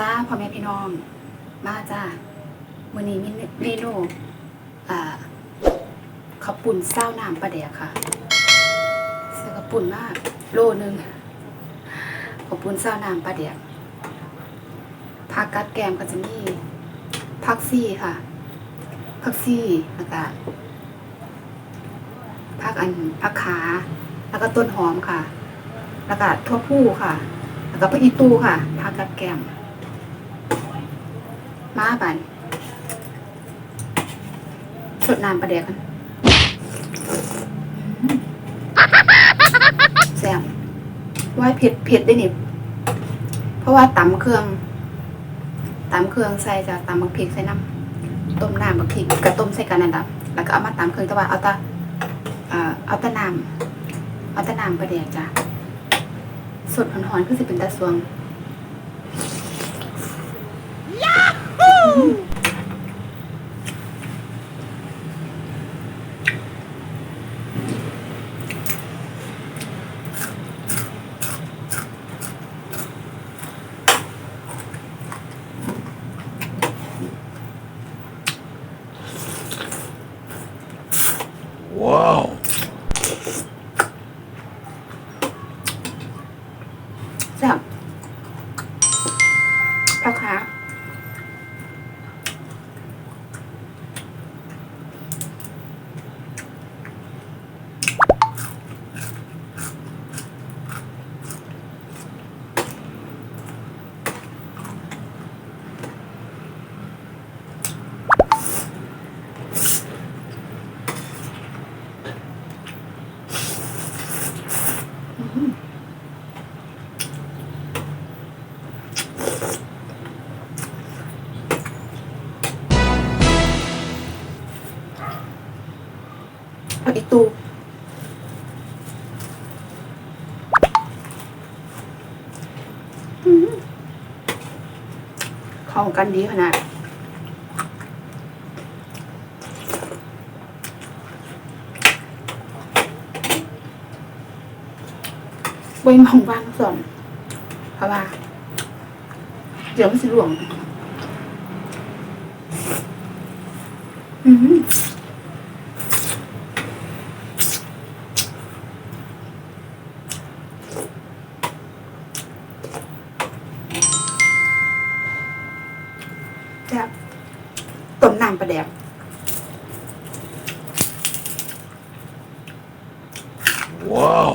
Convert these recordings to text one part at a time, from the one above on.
จ้าพ่อแม่พี่น้อง มาจ้าวันนี้มีเมนูอ่าข้าปุ่นเศร้าน้ำปลาแดกค่ะเสื้อข้าวปุ่นมาก โลนึงข้าปุ่นเศร้าน้ำปลาแดกผักกัดแกมก็จะมีผักซี่ค่ะผักซี่แล้วก็ผักอันผักขา แล้วก็ต้นหอมค่ะ แล้วก็ทั่วผู้ค่ะ แล้วก็ผักอีตูค่ะผักกัดแกม มาบันสดน้ำปลาแดกกันแซ่บว่าเผ็ดเผ็ดได้นี่เพราะว่าตำเครื่องตำเครื่องใส่จะตำบักพริกใส่น้ำต้มน้ำบักพริกกับต้มใส่กันนั่นแหละแล้วก็เอามาตำเครื่องแต่ว่าเอาต่เอาต่น้ำเอาต่น้ำปลาแดกจ้ะสดหอนๆคือสิเป็นตาสวง ว้าว แซ่บราคาเอาอีตูอื้อหือ เข้ากันดีขนาดเว้ยมองว่างส่วนเพราะว่าเดี๋ยวมันสิหลวง อืม จะต้มน้ำประแดกว้าว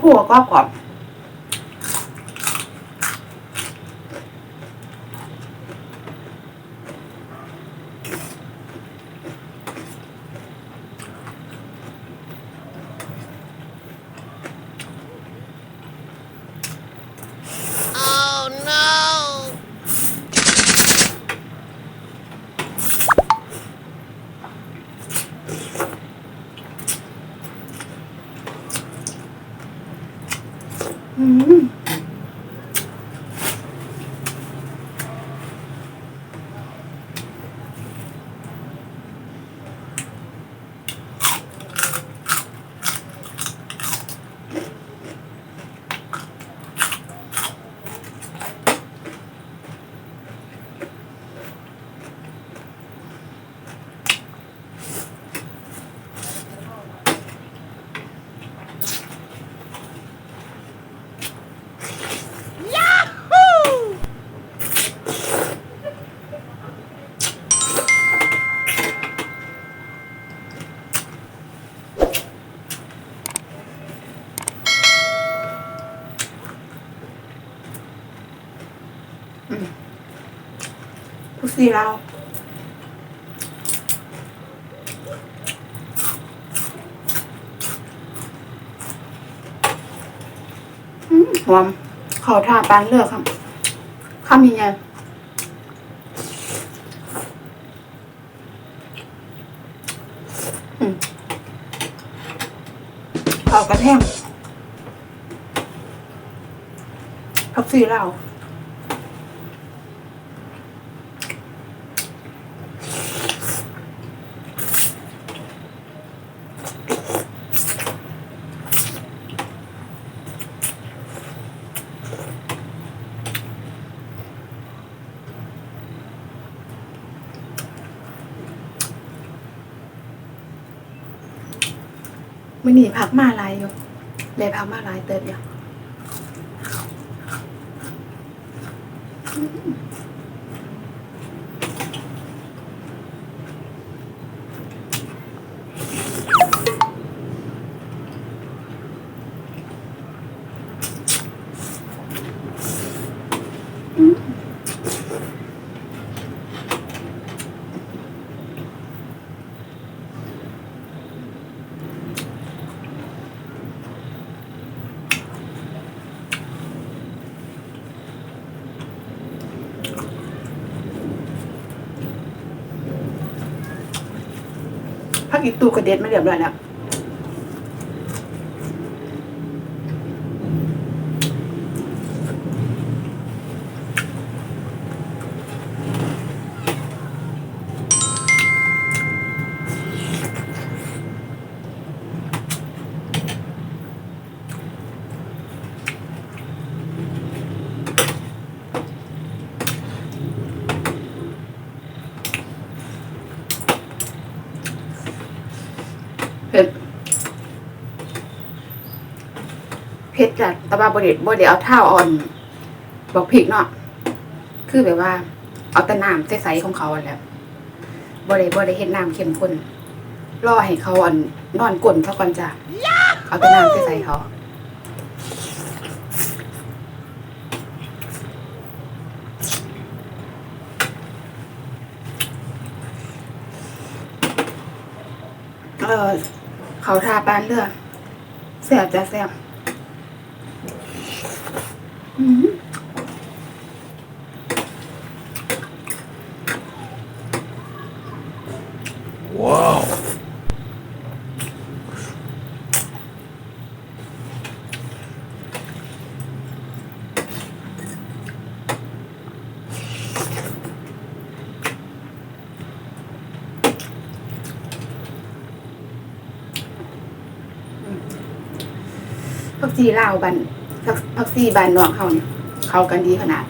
พวผัวก็กรอบ ซีเราวอืมหอมขอทาปานเลือกครับคำยังไงอืมขอกระแทงพักซีเรา มื่อนี้พักมาหลายอยู่เลยพักมาหลายเติบอยู่ อีกตูกระเด็ดมาเรียบร้อยแล้ว ผ็ดจัดแต่ว่าบไดบไดเอาเท้าอ่อนบอกพริกเนาะคือแบบว่า เอาแต่น้ำใสๆของเขาอันแหล้วบไดบไดเห็ดน้ำเข้มข้นรอให้เขาอันนอนกลนเขาก่อนจ้ะเอาแต่น้ำใสๆเขาเออเขาทาปานเลือดแสบจะแสบ ว้าวพักซีลาวบัน พักพักซีบานนองเขาเนี่ย เขากันดีขนาด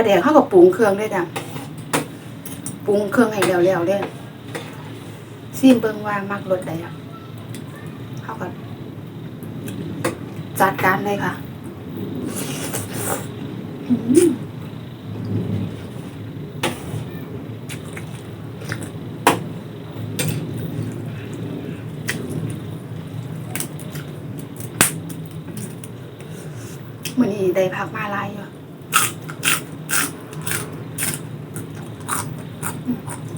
ลาแดงเขาก็ปรุงเครื่องด้วยจ้ะปรุงเครื่องให้แล้วๆเลยซีมเบิ่งว่ามักรสใดอะเขาก็จัดการเลยค่ะ Mm-hmm.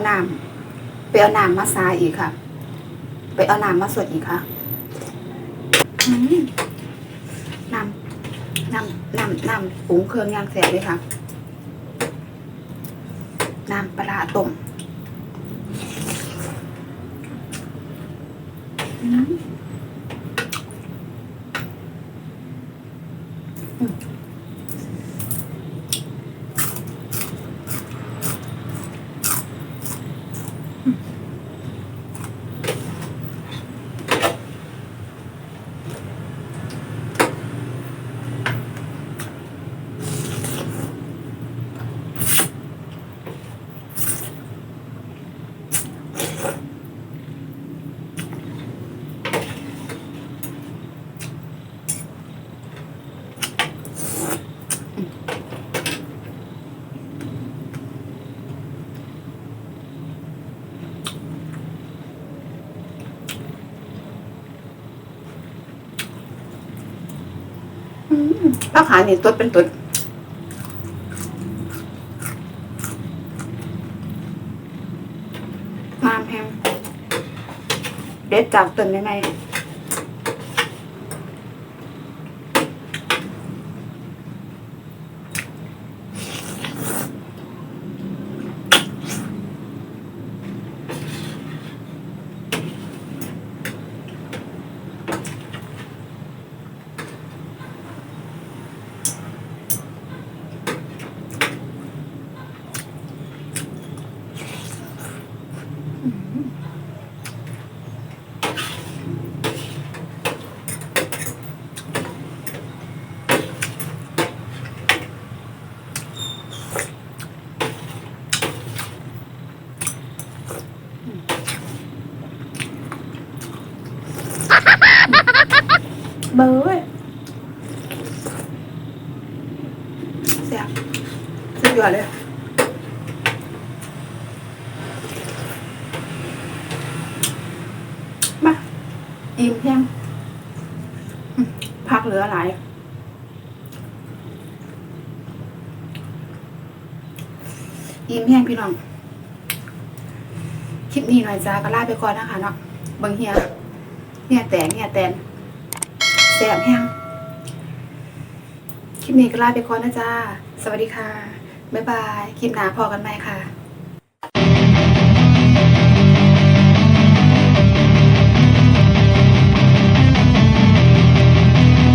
เอาน้ำไปเอาน้ำมาซาอีกค่ะ ไปเอาน้ำมาสดอีกค่ะน้ำน้ำน้ำน้ำปรุงเครื่องย่างแสบเลยค่ะ น้ำปลาร้าต้มอืม อืมอาหานี่ตัวเป็นตัวงามแฮมเด็ดจากต้นยังไง เบอร์เว้ยเสียบสุดยอดเลยมาอิ่มยังพักเหลือหลายอิ่มแห้งพี่น้อง คลิปนี้หน่อยจ้าก็ลาไปก่อนนะคะเนาะบิ่งเฮียเฮียแตกเฮียแตน แสบแห้งคลิปนี้ก็ลาไปก่อนนะจ้า สวัสดีค่ะ บ๊ายบาย คลิปหน้าพอกันไหมค่ะ